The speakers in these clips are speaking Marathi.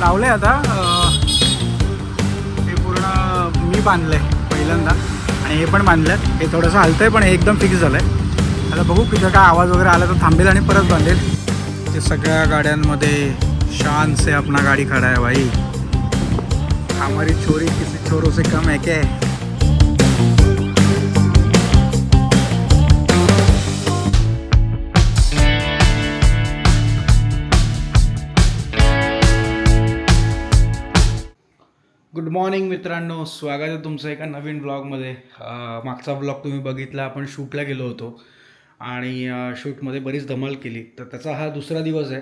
लावलंय आता हे पूर्ण मी बांधलंय पहिल्यांदा. आणि हे पण बांधलं हे थोडंसं हलतंय पण हे एकदम फिक्स झालंय. आता बघू किती काय आवाज वगैरे आला तर थांबेल आणि परत बांधेल. ते सगळ्या गाड्यांमध्ये शान से अपना गाडी खडा है भाई. हमारी चोरी किसी चोरों से कम है क्या? गुड मॉर्निंग मित्रांनो. स्वागत आहे तुमचं एका नवीन ब्लॉगमध्ये मागचा ब्लॉग तुम्ही बघितला आपण शूटला गेलो होतो. आणि शूटमध्ये बरीच धमाल केली. तर त्याचा हा दुसरा दिवस आहे.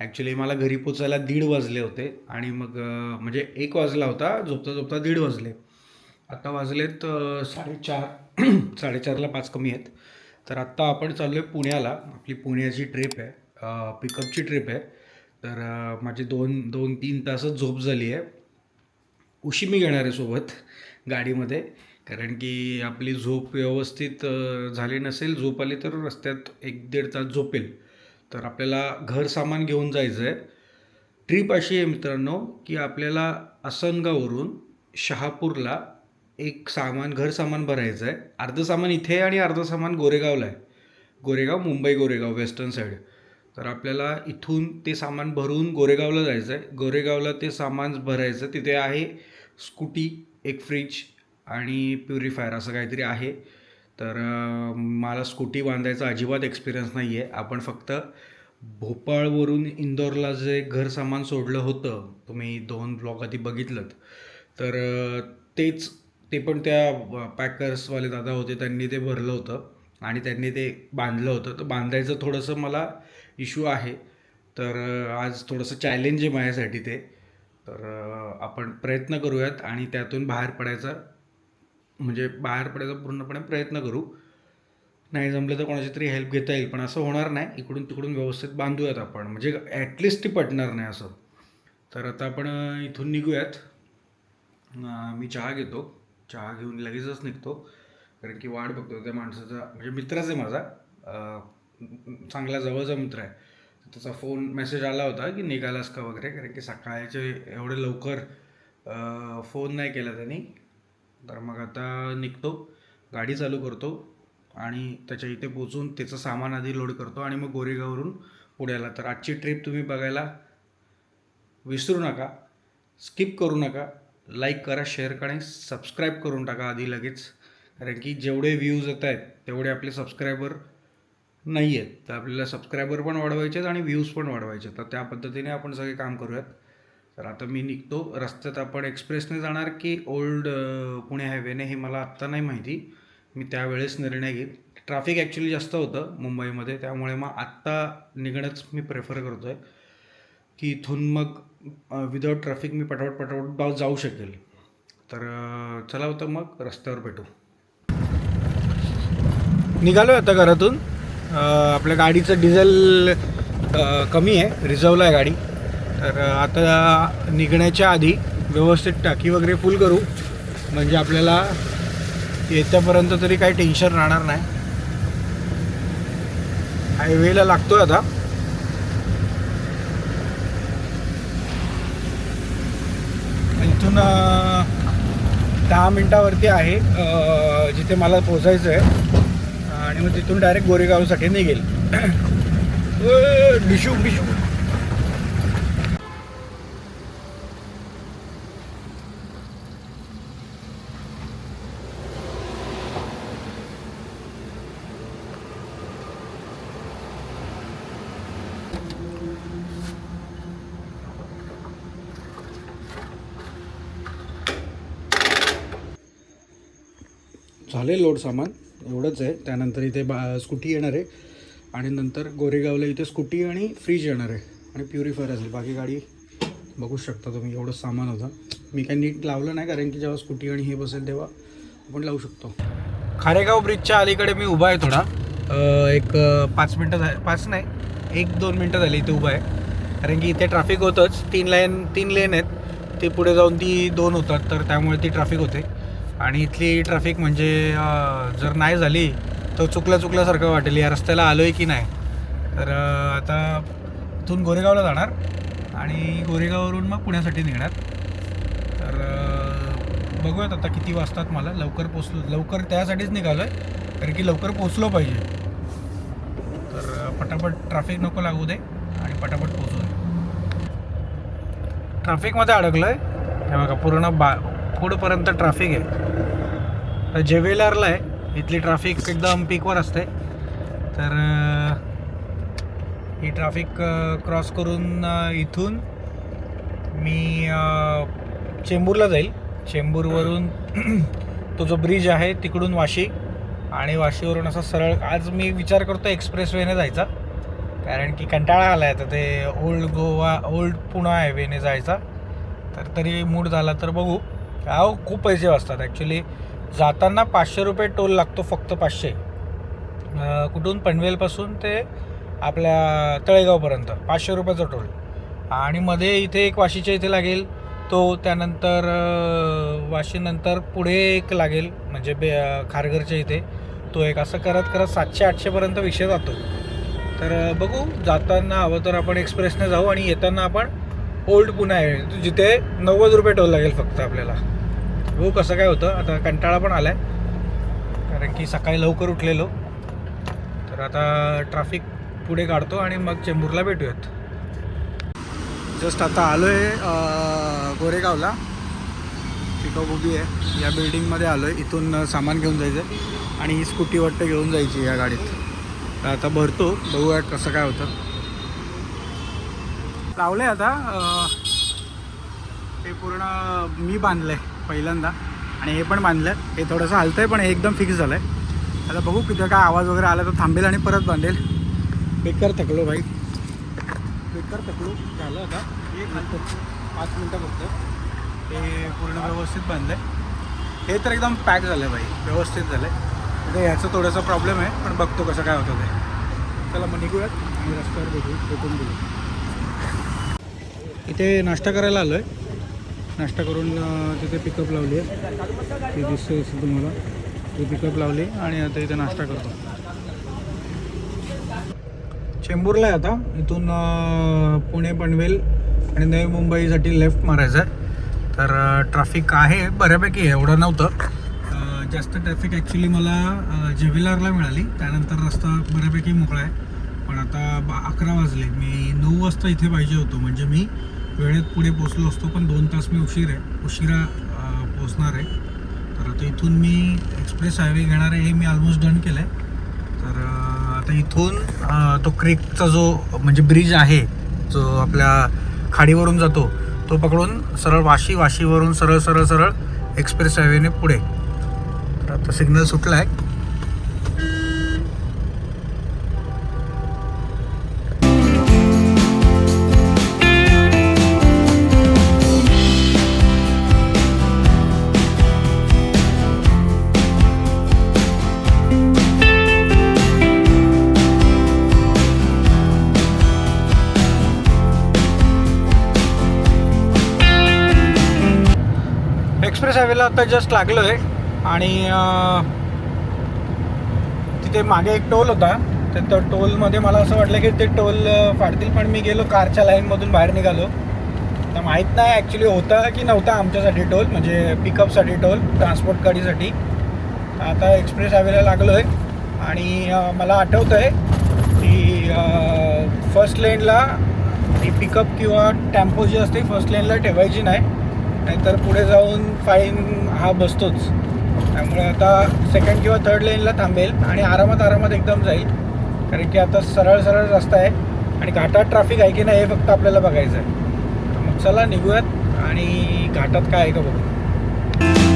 ॲक्च्युली मला घरी पोचायला दीड वाजले होते. आणि मग म्हणजे एक वाजला होता. झोपता झोपता दीड वाजले. आत्ता वाजलेत साडेचार. साडेचारला पाच कमी आहेत. तर आत्ता आपण चाललो आहे पुण्याला. आपली पुण्याची ट्रिप आहे. पिकअपची ट्रिप आहे. तर माझी दोन दोन तीन तासच झोप झाली आहे. उशी मी घेणार आहे सोबत गाडीमध्ये. कारण की आपली झोप व्यवस्थित झाली नसेल झोप आली तर रस्त्यात एक दीड तास झोपेल. तर आपल्याला घर सामान घेऊन जायचं आहे ट्रिप अशी आहे मित्रांनो की आपल्याला असनगावरून शहापूरला एक सामान घर सामान भरायचं आहे अर्धं सामान इथे आहे आणि अर्धं सामान गोरेगावला आहे. Goregaon Mumbai Goregaon western side. तर आपल्याला इथून ते सामान भरून गोरेगावला जायचं आहे गोरेगावला ते सामान भरायचं तिथे आहे. स्कूटी एक फ्रीज आणि प्युरिफायर असं काहीतरी आहे. तर मला स्कूटी बांधायचा अजिबात एक्सपिरियन्स नाही आहे आपण फक्त भोपाळवरून इंदोरला जे घर सामान सोडलं होतं तुम्ही दोन ब्लॉग आधी बघितलं तर तेच ते पण त्या पॅकर्सवाले दादा होते त्यांनी ते भरलं होतं आणि त्यांनी ते बांधलं होतं. तर बांधायचं थोडंसं मला इश्यू आहे. तर आज थोडंसं चॅलेंज आहे माझ्यासाठी ते. तर आपण प्रयत्न करूयात आणि त्यातून बाहेर पडायचा म्हणजे बाहेर पडायचा पूर्णपणे प्रयत्न करू. नाही जमलं तर कोणाची तरी हेल्प घेता येईल पण असं होणार नाही. इकडून तिकडून व्यवस्थित बांधूयात आपण. म्हणजे ॲटलिस्ट ती पटणार नाही असं. तर आता आपण इथून निघूयात. मी चहा घेतो. चहा घेऊन लगेचच निघतो. कारण की वाट बघतो त्या माणसाचा म्हणजे मित्रच आहे माझा. चांगला जवळचा मित्र आहे. त्याचा फोन मेसेज आला होता की निघालास का वगैरे? कारण की सकाळचे एवढे लवकर फोन नाही केला त्यांनी. तर मग आता निघतो गाडी चालू करतो आणि त्याच्या इथे पोचून त्याचं सामान आधी लोड करतो आणि मग गोरेगाववरून पुण्याला. तर आजची ट्रिप तुम्ही बघायला विसरू नका स्किप करू नका. लाईक करा शेअर करा आणि सबस्क्राईब करून टाका आधी लगेच. कारण की जेवढे व्ह्यूज येत आहेत तेवढे आपले सबस्क्रायबर नाही आहेत तर आपल्याला सबस्क्रायबर पण वाढवायचे आहेत आणि व्ह्यूज पण वाढवायचे आहेत. तर त्या पद्धतीने आपण सगळे काम करूयात. तर आता मी निघतो. रस्त्यात आपण एक्सप्रेसने जाणार की ओल्ड पुणे हायवेने हे मला आत्ता नाही माहिती. मी त्यावेळेस निर्णय घेईन. ट्रॅफिक ॲक्च्युली जास्त होतं मुंबईमध्ये. त्यामुळे मग आत्ता निघणंच मी प्रेफर करतो आहे की इथून मग विदाऊट ट्रॅफिक मी पटापट पटापट जाऊ शकेल. तर चला होतं मग रस्त्यावर भेटू. निघालो आता घरातून? आपल्या गाडीचं डिझेल कमी आहे रिझर्वला आहे गाडी. तर आता निघण्याच्या आधी व्यवस्थित टाकी वगैरे फुल करू. म्हणजे आपल्याला येत्यापर्यंत तरी काही टेन्शन राहणार नाही. हायवेला लागतोय आता. इथून दहा मिनटावरती आहे जिथे मला पोचायचं आहे आणि मग तिथून डायरेक्ट गोरेगावसाठी निघेल. अ, डिशू डिशू झाले लोड सामान? एवढंच आहे. त्यानंतर इथे बा स्कूटी येणार आहे. आणि नंतर गोरेगावला इथे स्कूटी आणि फ्रीज येणार आहे. आणि प्युरिफायर असेल. बाकी गाडी बघू शकता तुम्ही. एवढं सामान होतं. मी काही नीट लावलं नाही कारण की जेव्हा स्कूटी आणि हे बसेल तेव्हा आपण लावू शकतो. खारेगाव ब्रिजच्या अलीकडे मी उभा आहे थोडा. एक पाच मिनटं झा पाच नाही एक दोन मिनटं झाली इथे उभा आहे. कारण की इथे ट्रॅफिक होतंच. तीन लाईन तीन लेन आहेत. ते पुढे जाऊन ती दोन होतात. तर त्यामुळे ती ट्रॅफिक होते. आणि इथली ट्रॅफिक म्हणजे जर नाही झाली तर चुकल्या चुकल्यासारखं वाटेल. या रस्त्याला आलो आहे की नाही? तर आता इथून गोरेगावला जाणार आणि गोरेगाववरून मग पुण्यासाठी निघणार. तर बघूयात आता किती वाजतात मला. लवकर पोचलो लवकर त्यासाठीच निघालो आहे कारण की लवकर पोचलो पाहिजे. तर पटापट ट्रॅफिक नको लागू दे आणि पटापट पोचू दे. ट्रॅफिकमध्ये अडकलो आहे हे बघा पूर्ण बा पुढपर्यंत ट्रॅफिक आहे. तर जेवेलारला आहे. इथली ट्रॅफिक एकदम पीकवर असते. तर ही ट्रॅफिक क्रॉस करून इथून मी चेंबूरला जाईल. चेंबूरवरून तो जो ब्रिज आहे तिकडून वाशी आणि वाशीवरून असं सरळ आज मी विचार करतो एक्सप्रेस वेने जायचा. कारण की कंटाळा आला आहे तर ते ओल्ड गोवा ओल्ड पुणा हायवेने जायचा. तर तरी मूड झाला तर बघू. अहो खूप पैसे वाचतात. ॲक्च्युली जाताना पाचशे रुपये टोल लागतो फक्त पाचशे. कुठून? पनवेलपासून ते आपल्या तळेगावपर्यंत. पाचशे रुपयाचा टोल आणि मध्ये इथे एक वाशीच्या इथे लागेल. तो त्यानंतर वाशीनंतर पुढे एक लागेल. म्हणजे बे खारघरच्या इथे. तो एक असं करत करत सातशे आठशेपर्यंत विषय जातो. तर बघू. जाताना हवं तर आपण एक्सप्रेसने जाऊ आणि येताना आपण ओल्ड पुणे आहे. जिथे नव्वद रुपये टोल लागेल फक्त आपल्याला. हो कसं काय होतं. आता कंटाळा पण आला आहे कारण की सकाळी लवकर उठलेलो. तर आता ट्रॅफिक पुढे काढतो आणि मग चेंबूरला भेटूयात. जस्ट आता आलो आहे गोरेगावला. पिकअप उभी आहे. या बिल्डिंगमध्ये आलो आहे इथून सामान घेऊन जायचं. आहे आणि ही स्कूटी वाटतं घेऊन जायची या गाडीत. आता भरतो. बघूया कसं काय होतं. लावलं आहे आता ते पूर्ण मी बांधलं आहे पहिल्यांदा आणि हे पण बांधलं हे थोडंसं हलतं आहे पण हे एकदम फिक्स झालं आहे आता बघू किती काय आवाज वगैरे आला तर थांबेल आणि परत बांधेल. बेकार थकलो भाई. बेकार थकलो झालं आता. एक पाच मिनटं फक्त. हे पूर्ण व्यवस्थित बांधलं आहे हे तर एकदम पॅक झालं आहे भाई. व्यवस्थित झालं आहे म्हणजे ह्याचं थोडासा प्रॉब्लेम आहे पण बघतो कसं काय होतं ते. चला मग निघूयात आणि रस्त्यावर बघू भेटून बोलू. इथे नाश्ता करायला आलो आहे नाश्ता करून तिथे पिकअप लावली आहे. ती दिसते असेल तुम्हाला. ती पिकअप लावली आणि आता इथे नाश्ता करतो. चेंबूरला आहे आता. इथून पुणे पनवेल आणि नवी मुंबईसाठी लेफ्ट मारायचं आहे तर ट्रॅफिक आहे बऱ्यापैकी आहे एवढं नव्हतं. जास्त ट्रॅफिक ॲक्च्युली मला जेव्हिलारला जेविलारला मिळाली. त्यानंतर रस्ता बऱ्यापैकी मोकळा आहे. पण आता बा अकरा वाजले. मी नऊ वाजता इथे पाहिजे होतो. म्हणजे मी वेळेत पुढे पोचलो असतो पण दोन तास मी उशीर आहे. उशिरा पोचणार आहे. तर आता इथून मी एक्सप्रेस हायवे घेणार आहे हे मी ऑलमोस्ट डन केलं आहे तर आता इथून तो क्रेकचा जो म्हणजे ब्रिज आहे जो आपल्या खाडीवरून जातो तो पकडून सरळ वाशी वाशीवरून सरळ सरळ सरळ एक्सप्रेस हायवेने पुढे. तर आता सिग्नल सुटला आहे एक्सप्रेस हायवेला आता जस्ट लागलो आहे आणि तिथे मागे एक टोल होता. तर त्या टोलमध्ये मला असं वाटलं की ते टोल फाडतील पण मी गेलो कारच्या लाईनमधून बाहेर निघालो. तर माहीत नाही ॲक्च्युली होता की नव्हता आमच्यासाठी टोल म्हणजे पिकअपसाठी टोल ट्रान्सपोर्ट गाडीसाठी आता एक्सप्रेस हायवेला लागलो आहे आणि मला आठवतं आहे की फर्स्ट लेनला ती पिकअप किंवा टेम्पो जी असते फर्स्ट लेनला ठेवायची नाही. नाहीतर पुढे जाऊन फाईन हा बसतोच. त्यामुळे आता सेकंड किंवा थर्ड लेनला थांबेल आणि आरामात आरामात एकदम जाईल. कारण की आता सरळ सरळ रस्ता आहे आणि घाटात ट्रॅफिक आहे की नाही हे फक्त आपल्याला बघायचं आहे. मग चला निघूयात आणि घाटात काय आहे का बघू.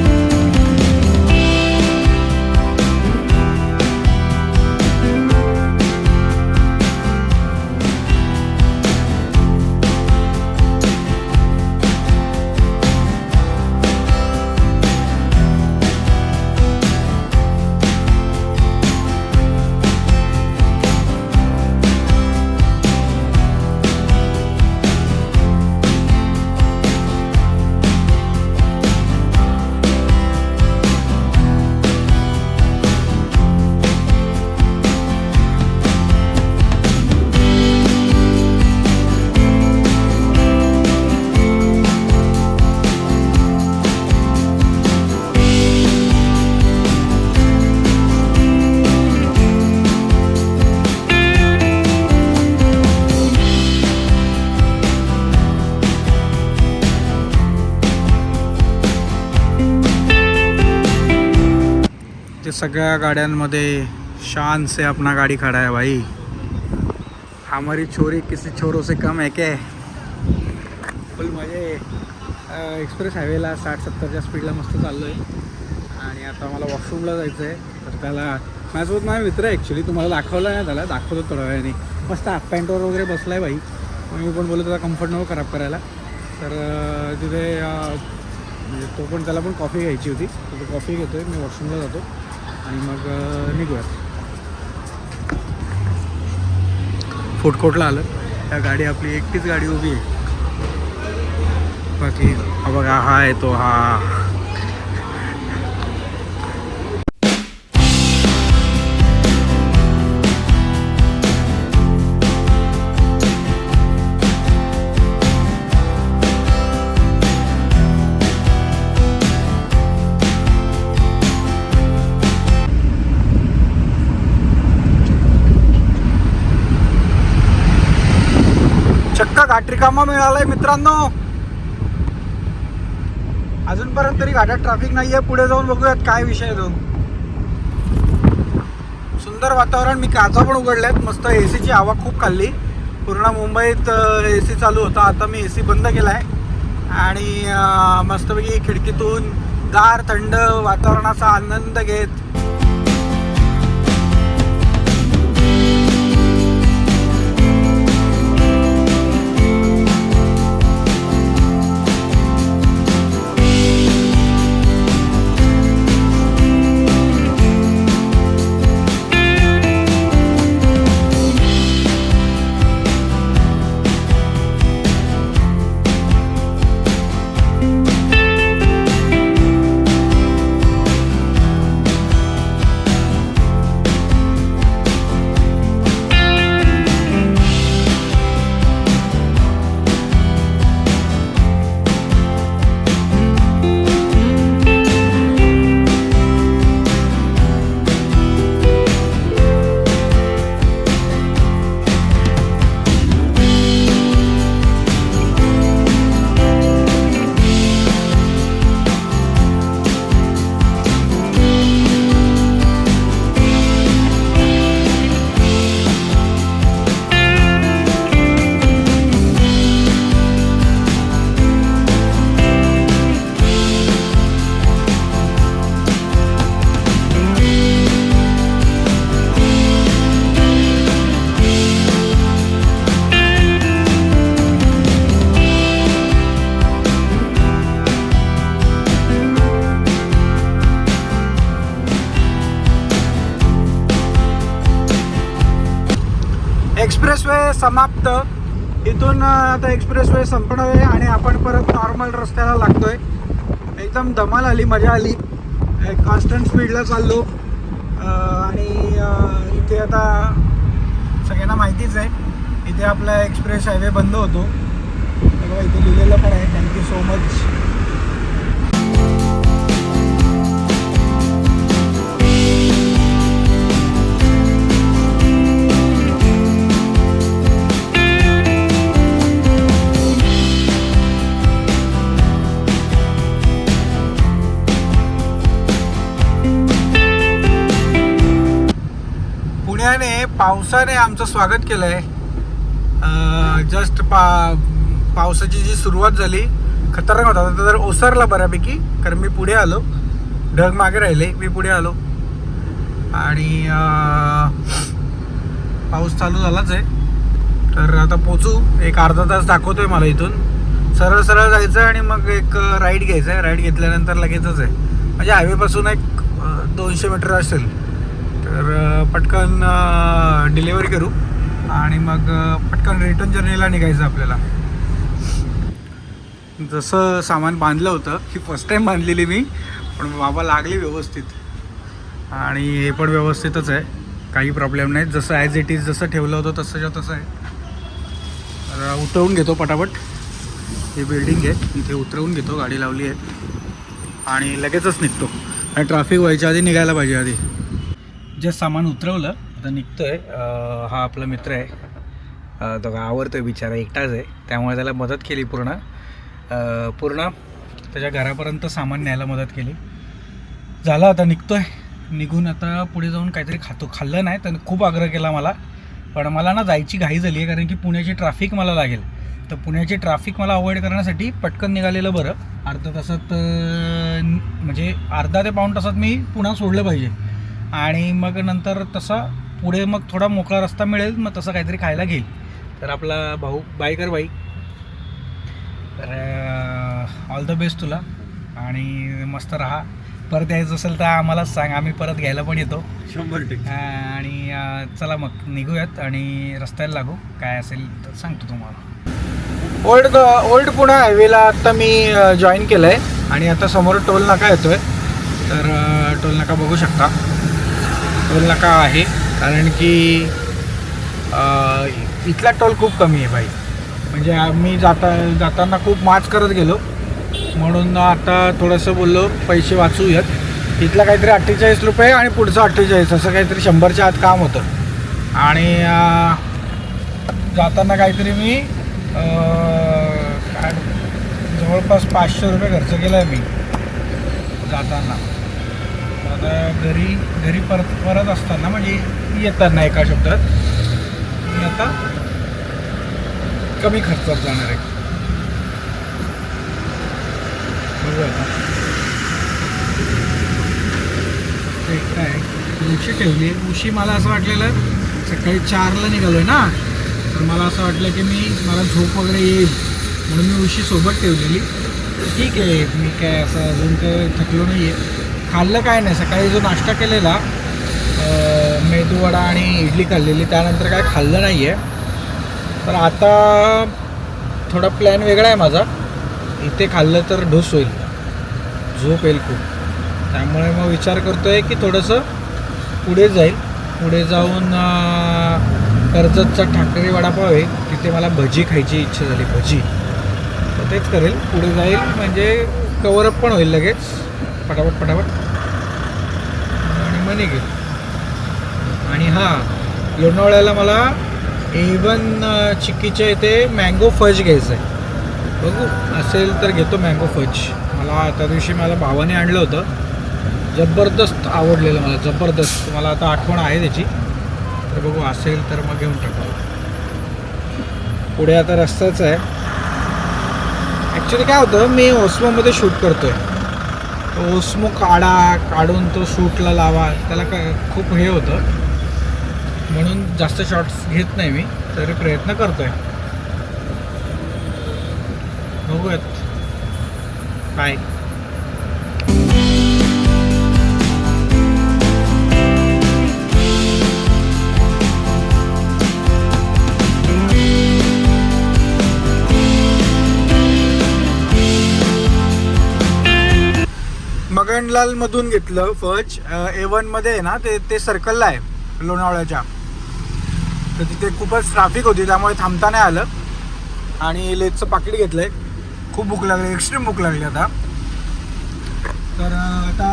सगळ्या गाड्यांमध्ये शान से अपना गाड़ी खड़ा है भाई। हमारी छोरी किसी छोरों से कम है क्या? फुल म्हणजे एक्सप्रेस हायवेला साठ सत्तरच्या स्पीडला मस्त चाललो आहे आणि आता मला वॉशरूमला जायचं आहे तर त्याला माझ्यासोबत माझा मित्र आहे ॲक्च्युली तुम्हाला दाखवलं नाही त्याला? दाखवतो थोड्या वेळाने. मस्त हाफ पॅन्टवर वगैरे बसला आहे भाई. मी पण बोलतो त्याचा कम्फर्ट नको खराब करायला. तर तिथे म्हणजे तो पण त्याला पण कॉफी घ्यायची होती. तर तो कॉफी घेतो आहे मी वॉशरूमला जातो. आणि मग निघूयात. फूड कोर्टला आलं. त्या गाडी आपली एकटीच गाडी उभी आहे. बाकी बघा हा आहे तो हा. चक्क मिळालाय मित्रांनो. अजूनपर्यंत तरी घाटात ट्रॅफिक नाहीये. पुढे जाऊन बघूयात काय विषय आहे तो. सुंदर वातावरण. मी काचा पण उघडल्यात. मस्त ए सीची हवा खूप खाल्ली. पूर्ण मुंबईत ए सी चालू होता. आता मी ए सी बंद केला आहे आणि मस्तपैकी खिडकीतून गार थंड वातावरणाचा आनंद घेत समाप्त. इथून आता एक्सप्रेस वे संपणार आहे आणि आपण परत नॉर्मल रस्त्याला लागतोय. एकदम धमाल आली मजा आली. कॉन्स्टंट स्पीडला चाललो. आणि इथे आता सगळ्यांना माहितीच आहे इथे आपला एक्सप्रेस हायवे बंद होतो. बघा इथे लिहिलेलं पण आहे. थँक्यू सो मच पावसाने आमचं स्वागत केलं आहे जस्ट पा पावसाची जी सुरुवात झाली खतरनाक होता. आता तर ओसरला बऱ्यापैकी कारण मी पुढे आलो. ढग मागे राहिले मी पुढे आलो. आणि पाऊस चालू झालाच आहे. तर आता पोचू. एक अर्धा तास दाखवतोय मला इथून. सरळ सरळ जायचं आहे आणि मग एक राईड घ्यायचं आहे. राईड घेतल्यानंतर लगेचच आहे. म्हणजे हायवेपासून एक दोनशे मीटर असेल. तर पटकन डिलेवरी करू आणि मग पटकन रिटर्न जर्नीला निघायचं आपल्याला. जसं सामान बांधलं होतं ही फर्स्ट टाईम बांधलेली मी पण बाबा लागली व्यवस्थित. आणि हे पण व्यवस्थितच आहे. काही प्रॉब्लेम नाही जसं ॲज इट इज जसं ठेवलं होतं तसंच्या तसं आहे. तर उतरवून घेतो पटापट. ही बिल्डिंग आहे. इथे उतरवून घेतो. गाडी लावली आहे. आणि लगेचच निघतो. आणि ट्रॅफिक व्हायच्या आधी निघायला पाहिजे आधी. जे सामान उतरवलं आता निघतोय. आहे हा आपला मित्र आहे. अं, तो आवडतोय बिचारा एकटाच आहे. त्यामुळे त्याला मदत केली पूर्ण. पूर्ण त्याच्या घरापर्यंत सामान न्यायला मदत केली. झालं आता निघतोय. निघून आता पुढे जाऊन काहीतरी खातो खाल्लं नाही तर खूप आग्रह केला मला. पण मला ना जायची घाई झाली आहे कारण की पुण्याची ट्रॅफिक मला लागेल. तर पुण्याची ट्रॅफिक मला अवॉइड करण्यासाठी पटकन निघालेलं बरं. अर्धा तासात म्हणजे अर्धा ते पाऊण तासात मी पुन्हा सोडलं पाहिजे. आणि मग नंतर तसा पुढे मग थोडा मोकळा रस्ता मिळेल मग तसं काहीतरी खायला घेईल. तर आपला भाऊ बाय कर बाई तर ऑल द बेस्ट तुला आणि मस्त राहा. परत यायचं असेल तर आम्हालाच सांग आम्ही परत घ्यायला पण येतो. शंभर टक्के. आणि चला मग निघूयात आणि रस्त्याला लागू. काय असेल तर सांगतो तुम्हाला. ओल्ड ओल्ड पुणे हायवेला आता मी जॉईन केलं आहे आणि आता समोर टोल नाका येतो आहे तर टोल नाका बघू शकता. टोल का आहे? कारण की इथला टोल खूप कमी आहे बाई म्हणजे आम्ही जाता जाताना खूप माच करत गेलो. म्हणून आता थोडंसं बोललो पैसे वाचूयात. इथला काहीतरी अठ्ठेचाळीस रुपये आणि पुढचं अठ्ठेचाळीस असं काहीतरी शंभरच्या आत काम होतं. आणि जाताना काहीतरी मी काय जवळपास पाचशे रुपये खर्च केला आहे मी जाताना. घरी घरी परत परत असताना म्हणजे येताना एका शब्दात. मी आता कमी खर्चात जाणार आहे. ते काय उशी ठेवली. उशी मला असं वाटलेलं सकाळी चारला निघालो आहे ना. तर मला असं वाटलं की मी मला झोप वगैरे येईल. म्हणून मी उशी सोबत ठेवलेली. ठीक आहे मी काय असं अजून काय थकलो नाही आहे खाल्लं काय नाही. सकाळी जो नाश्ता केलेला मेदूवडा आणि इडली खाल्लेली त्यानंतर काय खाल्लं नाही आहे तर आता थोडा प्लॅन वेगळा आहे माझा. इथे खाल्लं तर ढोस होईल. झोप येईल खूप. त्यामुळे मग विचार करतो आहे की थोडंसं पुढे जाईल. पुढे जाऊन कर्जतचा ठाकरे वडापाव आहे. तिथे मला भजी खायची इच्छा झाली भजी. तर तेच करेल. पुढे जाईल म्हणजे कवरअप पण होईल लगेच. पटापट पटापट. आणि मग आणि हां लोणावळ्याला मला एवन चिक्कीच्या इथे मँगो फज घ्यायचं आहे बघू असेल तर घेतो मँगो फज मला त्या दिवशी मला भावाने आणलं होतं. जबरदस्त आवडलेलं मला जबरदस्त. मला आता आठवण आहे त्याची. तर बघू असेल तर मग घेऊन टाकू. पुढे आता रस्ताच आहे. ॲक्च्युली काय होतं मी ओस्मोमध्ये शूट करतो आहे तो ओस्मो काढा काढून तो शूटला लावा त्याला काय खूप हे होतं. म्हणून जास्त शॉट्स घेत नाही मी तरी प्रयत्न करतो आहे बघूयात. काय मगनलाल मधून घेतलं फज ए मध्ये आहे ना ते ते सर्कलला आहे लोणावळ्याच्या. तर तिथे खूपच ट्रॅफिक होती त्यामुळे थांबता नाही आलं. आणि लेजचं पाकिट घेतलंय. खूप भूक लागली एक्स्ट्रीम भूक लागली आता. तर आता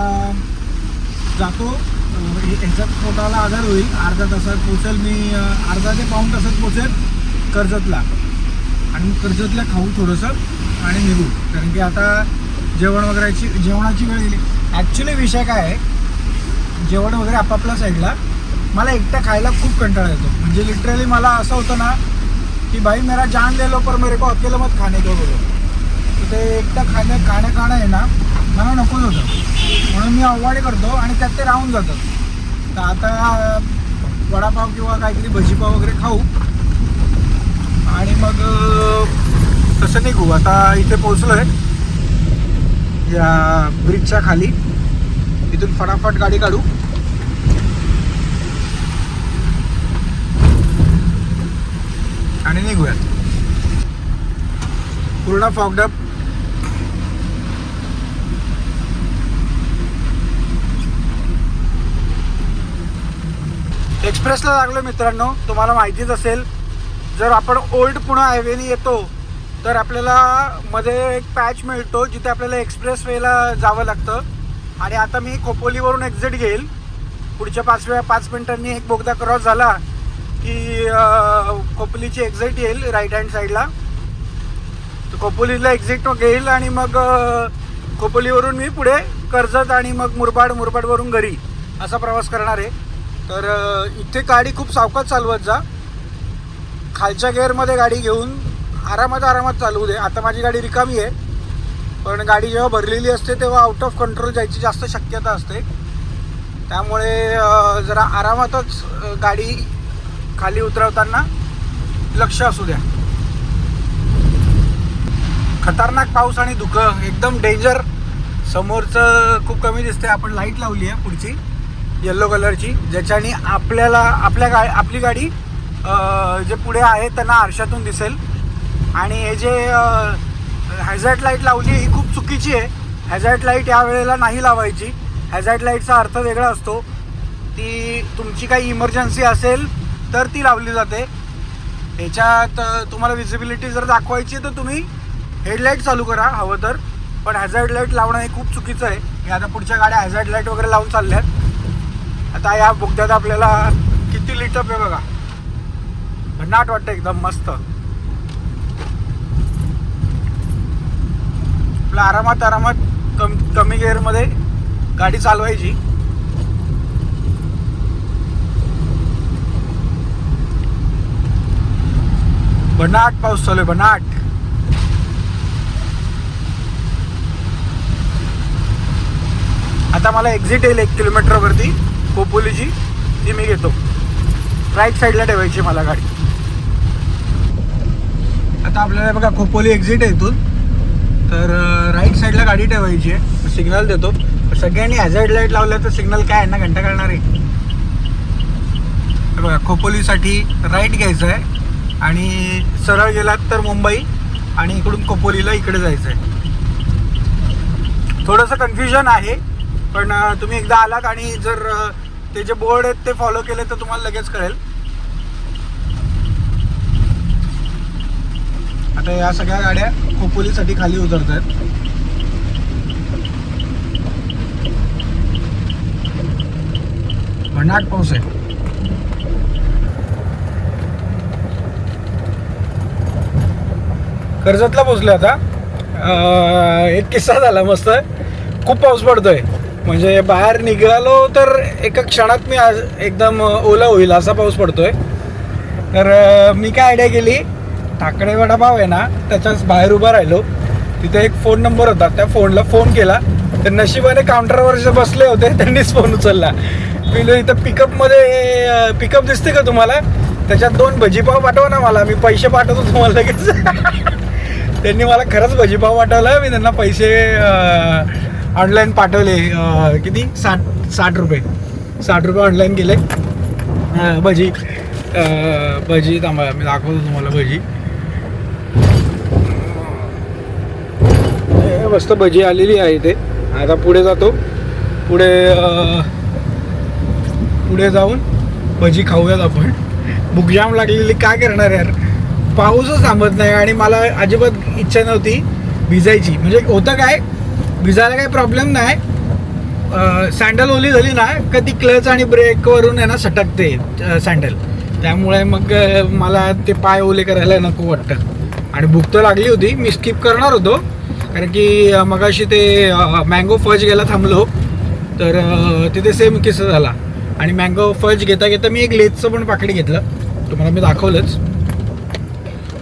जातो. ह्याच्यात पोटाला आधार होईल. अर्धा तासात पोचेल मी अर्धा ते पाऊण तासात पोचेल कर्जतला. आणि कर्जतला खाऊ थोडंसं आणि निघू. कारण की आता जेवण वगैरेची जेवणाची वेळ गेली. ॲक्च्युली विषय काय आहे? जेवण वगैरे आपापल्या साईडला मला एकटा खायला खूप कंटाळा येतो. म्हणजे लिटरली मला असं होतं ना कि भाई मेरा जान ले लो पर मेरे को अकेले मत खाने दो बोलो. तर ते एकटं खाणे खाणं खाणं आहे ना मला नकोच होतं. म्हणून मी अवॉइड करतो आणि त्यात ते राहून जातं. तर आता वडापाव किंवा काहीतरी भजीपाव वगैरे खाऊ. आणि मग तसं निघू. आता इथे पोचलो आहे या ब्रिजच्या खाली. तिथून फटाफट गाडी काढू. आणि निघूयात पूर्ण फॉगडप एक्सप्रेसला लागलो मित्रांनो तुम्हाला माहितीच असेल जर आपण ओल्ड पुणे हायवेने येतो तर आपल्याला मध्ये एक पॅच मिळतो जिथे आपल्याला एक्सप्रेस वेला जावं लागतं. आणि आता मी खोपोलीवरून एक्झिट घेईल. पुढच्या पाच वेळा पाच मिनिटांनी एक बोगदा क्रॉस झाला की खोपोलीची एक्झिट येईल राईट हँड साईडला तर खोपोलीला एक्झिट घेईल आणि मग खोपोलीवरून मी पुढे कर्जत आणि मग मुरबाड मुरबाडवरून घरी असा प्रवास करणार आहे. तर इथे गाडी खूप सावकाश चालवत जा. खालच्या गेअरमध्ये गाडी घेऊन आरामात आरामात चालवू दे. आता माझी गाडी रिकामी आहे. पण गाडी जेव्हा भरलेली असते तेव्हा आउट ऑफ कंट्रोल जायची जास्त शक्यता असते. त्यामुळे जरा आरामातच गाडी खाली उतरवताना लक्ष असू द्या. खतरनाक पाऊस आणि धुकं एकदम डेंजर समोरचं खूप कमी दिसते आपण लाइट लावली आहे पुढची येल्लो कलरची ज्याच्याने आपल्याला आपल्या गा आपली गाडी जे पुढे आहे त्यांना आरशातून दिसेल. आणि हे जे हॅझॅट लाइट लावली ही खूप चुकीची आहे. हॅझॅट लाइट या वेळेला नाही लावायची. हॅझॅट लाईटचा अर्थ वेगळा असतो. ती तुमची काही इमर्जन्सी असेल तर ती लावली जाते. ह्याच्यात तुम्हाला विजिबिलिटी जर दाखवायची तर तुम्ही हेडलाईट चालू करा हवं तर. पण हॅझर्ड लाइट लावणं हे खूप चुकीचं आहे. हे आता पुढच्या गाड्या हॅझर्ड लाइट वगैरे लावून चालल्यात. आता या बोगद्यात आपल्याला किती लिटअप आहे बघा. भन्नाट वाटतं एकदम मस्त. आपला आरामात आरामात कम कमी गेअरमध्ये गाडी चालवायची. बनाट पाऊस चालू आहे बनाट आता मला एक्झिट येईल एक किलोमीटरवरती खोपोलीची. ती मी घेतो. राईट साईडला ठेवायची मला गाडी. आता आपल्याला बघा खोपोली एक्झिट आहे इथून. तर राईट साईडला गाडी ठेवायची आहे. सिग्नल देतो. सगळ्यांनी हॅझर्ड लाइट लावल्या तर सिग्नल काय आहे ना घंटा करणार आहे. बघा खोपोलीसाठी राईट घ्यायचं आहे. आणि सरळ गेलात तर मुंबई आणि इकडून खोपोलीला इकडे जायचं आहे थोडंसं कन्फ्युजन आहे पण तुम्ही एकदा आलात आणि जर ते जे बोर्ड आहेत ते फॉलो केले तर तुम्हाला लगेच कळेल. आता या सगळ्या गाड्या खोपोलीसाठी खाली उतरत आहेत भन्नाट पाऊस आहे. कर्जतला पोचलो आता. एक किस्सा झाला मस्त. खूप पाऊस पडतोय. म्हणजे बाहेर निघालो तर एका क्षणात मी आज एकदम ओला होईल असा पाऊस पडतोय. तर मी काय आयडिया केली? ठाकरे वडापाव आहे ना त्याच्याच बाहेर उभा राहिलो. तिथे एक फोन नंबर होता त्या फोनला फोन केला. तर नशिबाने काउंटरवर जे बसले होते त्यांनीच फोन उचलला. मी इथं पिकअपमध्ये पिकअप दिसते का तुम्हाला? त्याच्यात दोन भजीपाव पाठवा ना मला मी पैसे पाठवतो तुम्हाला लगेच. त्यांनी मला खरंच भजीपाव पाठवला मी त्यांना पैसे ऑनलाईन पाठवले किती? साठ साठ रुपये. साठ रुपये ऑनलाईन केले. भजी भजी थांबा मी दाखवतो तुम्हाला भजी हे मस्त भजी आलेली आहे इथे. आता पुढे जातो. पुढे पुढे जाऊन भजी खाऊयात आपण. बुकजाम लागलेली काय करणार यार? पाऊसच थांबत नाही आणि मला अजिबात इच्छा नव्हती भिजायची. म्हणजे होतं काय? भिजायला काही प्रॉब्लेम नाही. सँडल ओली झाली ना का ती क्लच आणि ब्रेकवरून आहे ना सटकते सँडल त्यामुळे मग मला ते पाय ओले करायला नको वाटतं. आणि भूक तर लागली होती. मी स्किप करणार होतो. कारण की मगाशी ते मँगो फज घ्यायला थांबलो. तर तिथे सेम किस्सा झाला. आणि मँगो फज घेता घेता मी एक लेचचं पण पाकिट घेतलं. तुम्हाला मी दाखवलंच.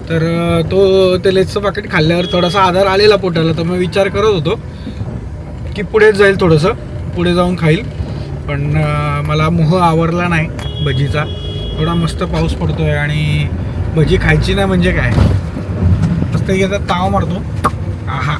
तर तो ते लेचचं पाकिट खाल्ल्यावर थोडासा आधार आलेला पोटाला तर मी विचार करत होतो की पुढेच जाईल थोडंसं. पुढे जाऊन खाईल. पण मला मोह आवरला नाही भजीचा. थोडा मस्त पाऊस पडतो आहे आणि भजी खायची नाही म्हणजे काय? मस्त घेता ताव मारतो. आहा